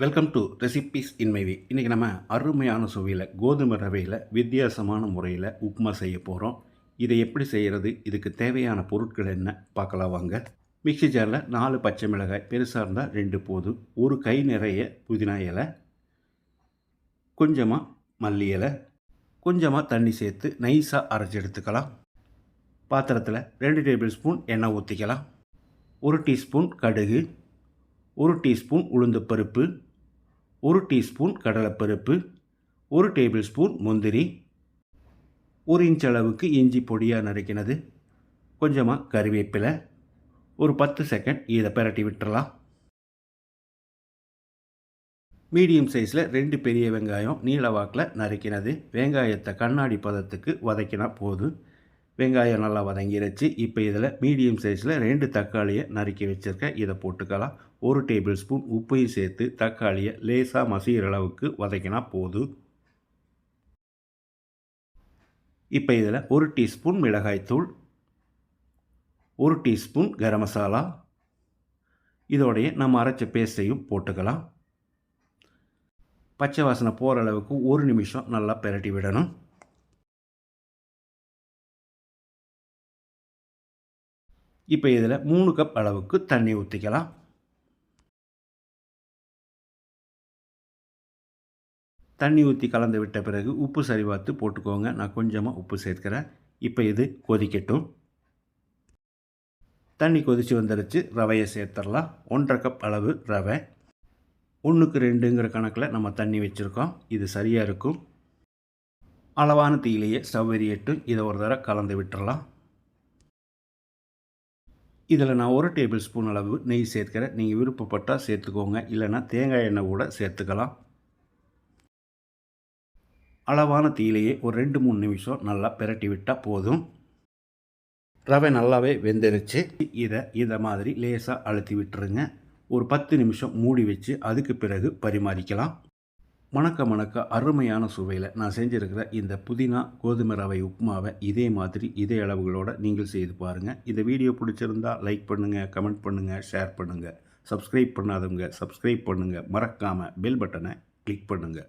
Welcome to recipes இன்மைவி இன்றைக்கி நம்ம அருமையான சுவையில் கோதுமை ரவையில் வித்தியாசமான முறையில் உப்புமா செய்ய போகிறோம் இதை எப்படி செய்கிறது இதுக்கு தேவையான பொருட்கள் என்ன? பார்க்கலாம் வாங்க. மிக்ஸி ஜாரில் நாலு பச்சை மிளகாய் பெருசாக இருந்தால் ரெண்டு போதும். ஒரு கை நிறைய புதினா இலை கொஞ்சமாக மல்லி இலை கொஞ்சமாக தண்ணி சேர்த்து நைஸாக அரைச்சி எடுத்துக்கலாம். பாத்திரத்தில் ரெண்டு டேபிள் ஸ்பூன் எண்ணெய் ஊற்றிக்கலாம் ஒரு டீஸ்பூன் கடுகு ஒரு டீஸ்பூன் உளுந்து பருப்பு ஒரு டீஸ்பூன் கடலைப்பருப்பு ஒரு டேபிள் ஸ்பூன் முந்திரி ஒரு இன்ச் அளவுக்கு இஞ்சி பொடியாக நறுக்கினது கொஞ்சமாக கருவேப்பிலை ஒரு பத்து செகண்ட் இதை பிரட்டி விட்டுறலாம். மீடியம் சைஸில் ரெண்டு பெரிய வெங்காயம் நீல வாக்கில் நறுக்கினது. வெங்காயத்தை கண்ணாடி பதத்துக்கு வதக்கினா போதும். வெங்காயம் நல்லா வதங்கிடுச்சு இப்போ இதில் மீடியம் சைஸில் ரெண்டு தக்காளியை நறுக்கி வச்சுருக்கேன். இதை போட்டுக்கலாம். ஒரு டேபிள் ஸ்பூன் உப்பையும் சேர்த்து தக்காளியை லேசாக மசிகிற அளவுக்கு வதக்கினா போதும். இப்போ இதில் ஒரு டீஸ்பூன் மிளகாய்த்தூள் ஒரு டீஸ்பூன் கரம் மசாலா. இதோடைய நம்ம அரைச்ச பேஸ்ட்டையும் போட்டுக்கலாம். பச்சை வாசனை போகிற அளவுக்கு ஒரு நிமிஷம் நல்லா பெரட்டி விடணும். இப்போ இதில் மூணு கப் அளவுக்கு தண்ணி ஊற்றிக்கலாம் தண்ணி ஊற்றி கலந்து விட்ட பிறகு உப்பு சரி பார்த்து போட்டுக்கோங்க. நான் கொஞ்சமாக உப்பு சேர்க்கிறேன். இப்போ இது கொதிக்கட்டும். தண்ணி கொதித்து வந்துருச்சு. ரவையை சேர்த்துடலாம் ஒன்றரை கப் அளவு ரவை. ஒன்றுக்கு ரெண்டுங்கிற கணக்கில் நம்ம தண்ணி வச்சுருக்கோம். இது சரியாக இருக்கும். அளவான தீயிலேயே ஸ்டவ் எரியட்டும். இதை ஒரு தடவை கலந்து விட்டுறலாம் இதில் நான் ஒரு டேபிள் ஸ்பூன் அளவு நெய் சேர்க்கிறேன். நீங்கள் விருப்பப்பட்டால் சேர்த்துக்கோங்க. இல்லைனா தேங்காய் எண்ணெய் கூட சேர்த்துக்கலாம். அளவான தீயிலேயே ஒரு ரெண்டு மூணு நிமிஷம் நல்லா பிரட்டி விட்டால் போதும். ரவை நல்லாவே வெந்துருச்சு. இதை இதை மாதிரி லேசாக அழுத்தி விட்டுருங்க. ஒரு பத்து நிமிஷம் மூடி வச்சு அதுக்கு பிறகு பரிமாறிக்கலாம். மணக்க மணக்க அருமையான சுவையில் நான் செஞ்சுருக்கிற இந்த புதினா கோதுமை ரவை உப்புமாவை இதே மாதிரி இதே அளவுகளோடு நீங்கள் செய்து பாருங்கள் இந்த வீடியோ பிடிச்சிருந்தா லைக் பண்ணுங்கள் கமெண்ட் பண்ணுங்கள் ஷேர் பண்ணுங்கள் சப்ஸ்கிரைப் பண்ணாதவங்க சப்ஸ்கிரைப் பண்ணுங்கள் மறக்காமல் பெல் பட்டனை கிளிக் பண்ணுங்கள்